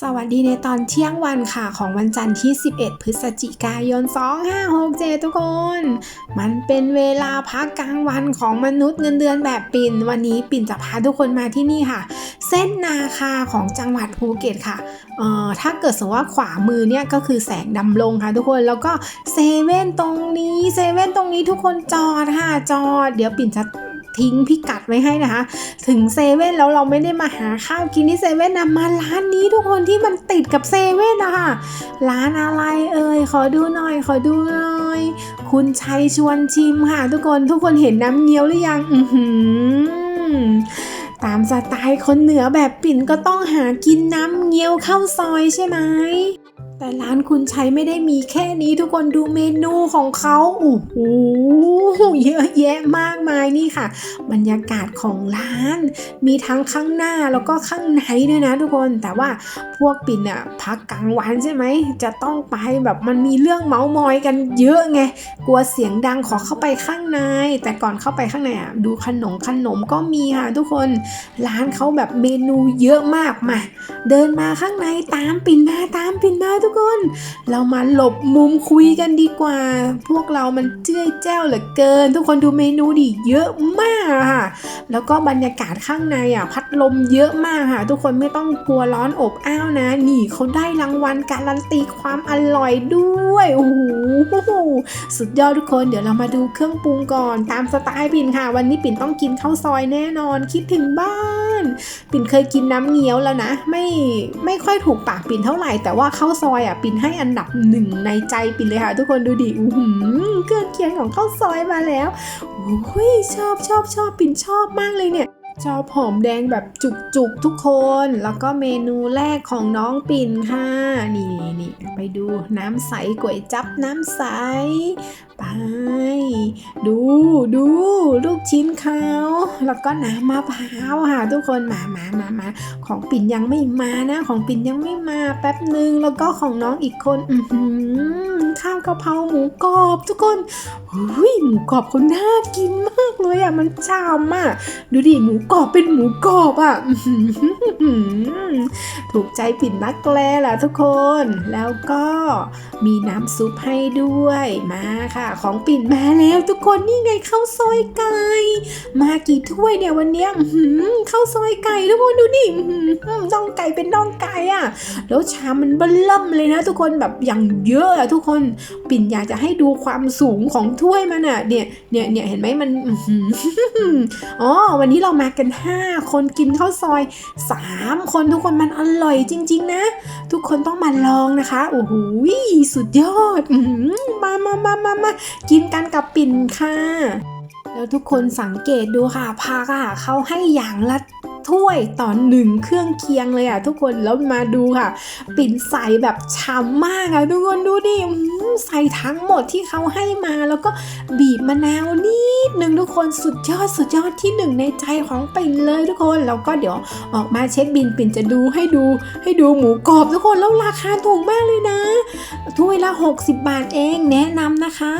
สวัสดีในตอนเที่ยงวันค่ะของวันจันทร์ที่ 11 พฤศจิกายน 2567 ทุกคน มันเป็นเวลาพักกลางวันของมนุษย์เงินเดือนแบบปิ่น วันนี้ปิ่นจะพาทุกคนมาที่นี่ค่ะ เส้นนาคาของจังหวัดภูเก็ตค่ะ เอ่อ ถ้าเกิดสมมติว่าขวามือเนี่ยก็คือแสงดำลงค่ะทุกคน แล้วก็เซเว่นตรงนี้ เซเว่นตรงนี้ทุกคนจอดค่ะจอด เดี๋ยวปิ่นจะ ทิ้งพิกัดไว้ให้นะคะ ถึงเซเว่นแล้วเราไม่ได้มาหาข้าวกินที่เซเว่นนะมาร้านนี้ทุกคนที่มันติดกับเซเว่นนะคะร้านอะไรเอ่ยขอดูหน่อยขอดูหน่อย คุณชัยชวนชิมค่ะ ทุกคนทุกคนเห็นน้ำเงี้ยวหรือยัง อือหือตามสไตล์คนเหนือแบบปิ่นก็ต้องหากินน้ำเงี้ยวข้าวซอยใช่ไหม แต่ร้านคุณใชัยไม่ได้มีแค่นี้ทุกคนดูเมนูของเขาโอ้โหเยอะแยะมากมายนี่ค่ะ บรรยากาศของร้าน มีทั้งข้างหน้าแล้วก็ข้างในด้วยนะทุกคนแต่ว่าพวกปิ่นอะพักกลางวันใช่ไหมจะต้องไปแบบมันมีเรื่องเมาส์มอยกันเยอะไงกลัวเสียงดังขอเข้าไปข้างใน แต่ก่อนเข้าไปข้างในอะดูขนมขนมก็มีค่ะทุกคน ร้านเขาแบบเมนูเยอะมากมา เดินมาข้างในตามปิ่นมาตามปิ่นมาทุกคน เรามาหลบมุมคุยกันดีกว่า พวกเรามันเจ้ยแจ้วเหลือเกิน ทุกคนดูเมนูดิเยอะมากค่ะ แล้วก็บรรยากาศข้างในอะพัดลมเยอะมากค่ะ ทุกคนไม่ต้องกลัวร้อนอบอ้าวนะ นี่เขาได้รางวัลการันตีความอร่อยด้วยโอ้โหสุดยอดทุกคนเดี๋ยวเรามาดูเครื่องปรุงก่อน ตามสไตล์ปิ่นค่ะ วันนี้ปิ่นต้องกินข้าวซอยแน่นอนคิดถึงบ้าน ปิ่นเคยกินน้ำเงี้ยวแล้วนะ ไม่ไม่ค่อยถูกปากปิ่นเท่าไหร่ แต่ว่าข้าวซอยอะปิ่นให้อันดับหนึ่งในใจปิ่นเลยค่ะ ทุกคนดูดิอู้หืมเครื่องเคียงของข้าวซอยมาแล้วโอ้ยชอบชอบชอบปิ่นชอบมากเลยเนี่ย ชอบหอมแดงแบบจุกๆทุกคน แล้วก็เมนูแรกของน้องปิ่นค่ะ นี่นี่ไปดูน้ำใสก๋วยจับน้ำใส ไป ดูดูลูกชิ้นเขาแล้วก็น้ำมะพร้าวค่ะทุกคนมามามามาของปิ่นยังไม่มานะ ของปิ่นยังไม่มาแป๊บหนึ่งแล้วก็ของน้องอีกคน อือหือ กะเพราหมูกรอบทุกคนเฮ้ยหมูกรอบเขาน่ากินมากเลยอะมันชามอะดูดิหมูกรอบเป็นหมูกรอบอะถูกใจปิ่นนักแลล่ะทุกคน แล้วก็มีน้ำซุปให้ด้วยมาค่ะ ของปิ่นมาแล้วทุกคนนี่ไงข้าวซอยไก่มากี่ถ้วยเนี่ยวันนี้ข้าวซอยไก่ทุกคนดูดิอื้อหือน่องไก่เป็นน่องไก่อะแล้วชามมันเบิ่มเลยนะ ทุกคนแบบอย่างเยอะอะทุกคนปิ่นอยากจะให้ดูความสูงของถ้วยมันอะเนี่ยเนี่ยเนี่ยเห็นไหมมันอ๋อวันนี้เรามากัน 5 คนกินข้าวซอย 3 คนทุกคนมันอร่อยจริง ๆ นะ ทุกคนต้องมาลองนะคะโอ้โหสุดยอดอมามามามามากินกันกับปิ่นค่ะแล้วทุกคนสังเกตดูค่ะผักอะเขาให้อย่างละ ถ้วยต่อหนึ่งเครื่องเคียงเลยอะทุกคนแล้วมาดูค่ะ ปิ่นใส่แบบฉ่ำมากอะทุกคนดูดิใส่ทั้งหมดที่เขาให้มาแล้วก็บีบมะนาวนิดนึงทุกคนสุดยอดสุดยอดที่หนึ่งในใจของปิ่นเลยทุกคนแล้วก็เดี๋ยวออกมาเช็คบินปิ่นจะดูให้ดูให้ดูหมูกรอบทุกคนแล้วราคาถูกมากเลยนะถ้วยละ 60 บาทเองแนะนำนะคะ